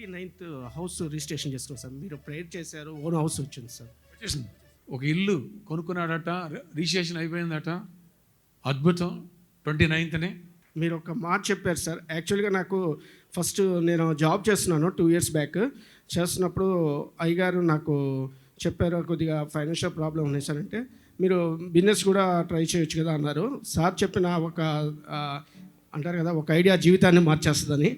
Twenty ninth house registration చేసుకున్నాం sir. మీరు prayer చేశారు ఓన్ హౌస్ వచ్చింది సార్. ఒక ఇల్లు కొనుక్కున్నాడట రిజిస్ట్రేషన్ అయిపోయిందట. అద్భుతం ట్వంటీ నైన్త్నే మీరు ఒక మాట చెప్పారు సార్. యాక్చువల్గా నాకు ఫస్ట్ నేను జాబ్ చేస్తున్నాను టూ ఇయర్స్ బ్యాక్. చేస్తున్నప్పుడు అయ్యగారు నాకు చెప్పారు కొద్దిగా ఫైనాన్షియల్ ప్రాబ్లం ఉన్నాయి సార్ అంటే మీరు బిజినెస్ కూడా ట్రై చేయొచ్చు కదా అన్నారు. సార్ చెప్పిన ఒక అంటారు కదా ఒక ఐడియా జీవితాన్ని మార్చేస్తుందని.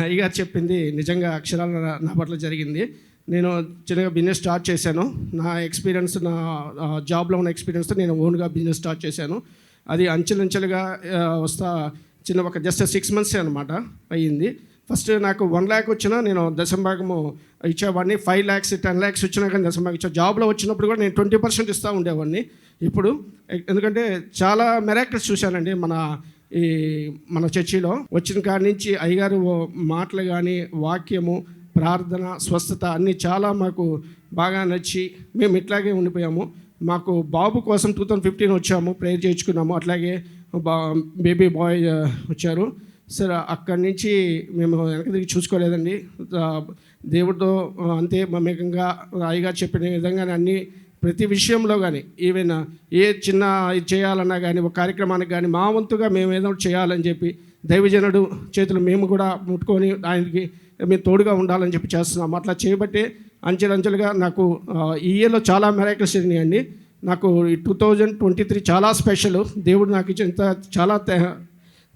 అయ్యగారు చెప్పింది నిజంగా అక్షరాల నా- పట్ల జరిగింది. నేను చిన్నగా బిజినెస్ స్టార్ట్ చేశాను. నా ఎక్స్పీరియన్స్ నా జాబ్లో ఉన్న ఎక్స్పీరియన్స్తో నేను ఓన్గా బిజినెస్ స్టార్ట్ చేశాను. అది అంచెలంచెలుగా వస్తా చిన్న ఒక జస్ట్ సిక్స్ మంత్స్ అనమాట అయ్యింది. ఫస్ట్ నాకు వన్ ల్యాక్ వచ్చినా నేను దశంభాగము ఇచ్చేవాడిని. ఫైవ్ ల్యాక్స్ టెన్ ల్యాక్స్ వచ్చినా కానీ దశంభాగం ఇచ్చా. జాబ్లో వచ్చినప్పుడు కూడా నేను ట్వంటీ పర్సెంట్ ఇస్తూ ఉండేవాడిని. ఇప్పుడు ఎందుకంటే చాలా మెరాకిల్స్ చూశానండి. మన ఈ మన చర్చిలో వచ్చిన కాడి నుంచి అయ్యగారు మాటలు కానీ వాక్యము ప్రార్థన స్వస్థత అన్నీ చాలా మాకు బాగా నచ్చి మేము ఇట్లాగే ఉండిపోయాము. మాకు బాబు కోసం టూ థౌజండ్ ఫిఫ్టీన్ వచ్చాము ప్రేయర్ చేయించుకున్నాము. అట్లాగే బా బేబీ బాయ్ వచ్చారు. సరే అక్కడి నుంచి మేము వెనక తిరిగి చూసుకోలేదండి. దేవుడితో అంతే మమేకంగా అయ్యగారు చెప్పిన విధంగానే అన్ని ప్రతి విషయంలో కానీ ఈవెన్ ఏ చిన్న ఇది చేయాలన్నా కానీ ఒక కార్యక్రమానికి కానీ మా వంతుగా మేము ఏదో చేయాలని చెప్పి దైవజనుడు చేతులు మేము కూడా ముట్టుకొని ఆయనకి మేము తోడుగా ఉండాలని చెప్పి చేస్తున్నాం. అట్లా చేయబట్టే అంచెలంచెలుగా నాకు ఈ ఇయర్లో చాలా మెరాకిల్స్ జరిగినాయండి. నాకు టూ థౌజండ్ ట్వంటీ త్రీ చాలా స్పెషల్ దేవుడు నాకు ఇచ్చిన చాలా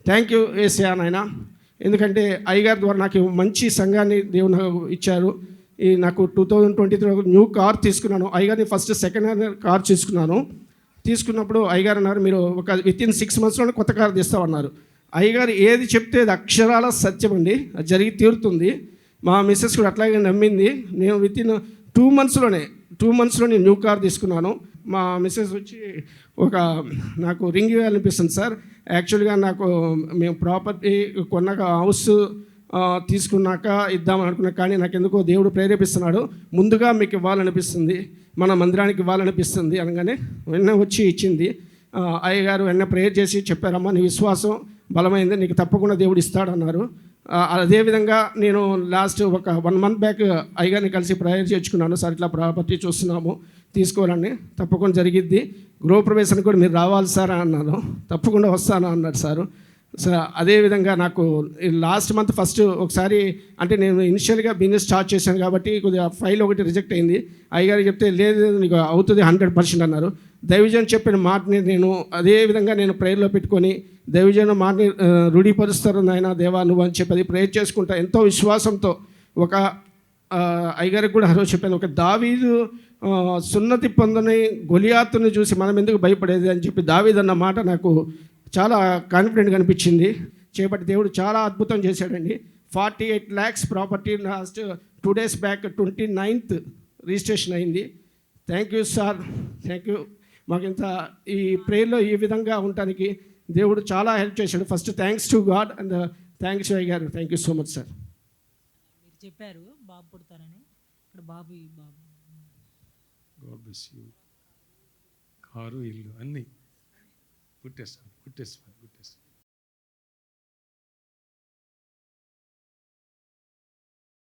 థ్యాంక్ యూ వేసాను నాయన. ఎందుకంటే అయ్యగారి ద్వారా నాకు మంచి సంఘాన్ని దేవుడు నాకు ఇచ్చారు. ఈ నాకు two thousand twenty three new car తీసుకున్నాను. అయ్యగారిని ఫస్ట్ సెకండ్ హ్యాండ్ కార్ తీసుకున్నాను. తీసుకున్నప్పుడు అయ్యగారు అన్నారు మీరు ఒక విత్ ఇన్ సిక్స్ మంత్స్లోనే కొత్త కార్ తీస్తామన్నారు అయ్యగారు ఏది చెప్తే అది అక్షరాల సత్యం అండి. అది జరిగి తీరుతుంది. మా మిస్సెస్ కూడా అట్లాగే నమ్మింది. నేను విత్ ఇన్ టూ మంత్స్లోనే టూ మంత్స్లో నేను న్యూ కార్ తీసుకున్నాను. మా మిస్సెస్ వచ్చి ఒక నాకు రింగ్ ఇవ్వాలనిపిస్తుంది సార్. యాక్చువల్గా నాకు మేము ప్రాపర్టీ కొన్నాక హౌస్ తీసుకున్నాక ఇద్దామని అనుకున్నా కానీ నాకు ఎందుకో దేవుడు ప్రేరేపిస్తున్నాడు. ముందుగా మీకు ఇవ్వాలనిపిస్తుంది. మన మందిరానికి ఇవ్వాలనిపిస్తుంది అనగానే వెన్న వచ్చి ఇచ్చింది. అయ్యగారు వెన్న ప్రేయర్ చేసి చెప్పారమ్మా నీ విశ్వాసం బలమైంది నీకు తప్పకుండా దేవుడు ఇస్తాడన్నారు. అదేవిధంగా నేను లాస్ట్ ఒక వన్ మంత్ బ్యాక్ అయ్యగారిని కలిసి ప్రేయర్ చేర్చుకున్నాను సార్ ఇట్లా ప్రాపర్టీ చూస్తున్నాము తీసుకోవాలని తప్పకుండా జరిగిద్ది. గృహప్రవేశానికి కూడా మీరు రావాలి సార్ అన్నాను. తప్పకుండా వస్తాను అన్నాడు సారు. అదేవిధంగా నాకు లాస్ట్ మంత్ ఫస్ట్ ఒకసారి అంటే నేను ఇనిషియల్గా బిజినెస్ స్టార్ట్ చేశాను కాబట్టి కొద్దిగా ఫైల్ ఒకటి రిజెక్ట్ అయింది. అయ్యగారు చెప్తే లేదు నీకు అవుతుంది హండ్రెడ్ పర్సెంట్ అన్నారు. దైవజన్ చెప్పిన మాటని నేను అదే విధంగా నేను ప్రేయర్లో పెట్టుకొని దైవజన్ మాటని రూఢీపరుస్తారు నాయన దేవా నువ్వు అని చెప్పి అది ప్రేయర్ చేసుకుంటా ఎంతో విశ్వాసంతో ఒక అయ్యగారికి కూడా హరో చెప్పాను ఒక దావీదు సున్నతి పొందని గొలియాతుని చూసి మనం ఎందుకు భయపడేది? అని చెప్పి దావీదన్న మాట నాకు చాలా కాన్ఫిడెంట్గా అనిపించింది చేపట్టి దేవుడు చాలా అద్భుతం చేశాడండి. Forty eight lakhs property last two days back twenty ninth registration అయింది. Thank you sir thank you మాకు ఇంత ఈ ప్రేయర్లో ఈ విధంగా ఉండటానికి దేవుడు చాలా హెల్ప్ చేశాడు. First thanks to God and thanks అయ్య గారు. Thank you so much sir మీరు చెప్పారు బాబు పుడతారని. ఇక్కడ బాబు ఈ బాబు. గాడ్ బ్లెస్ యూ కారు ఇల్లు అన్నీ. పుట్టేస్తాను పుట్టేస్తాను పుట్టేస్తాను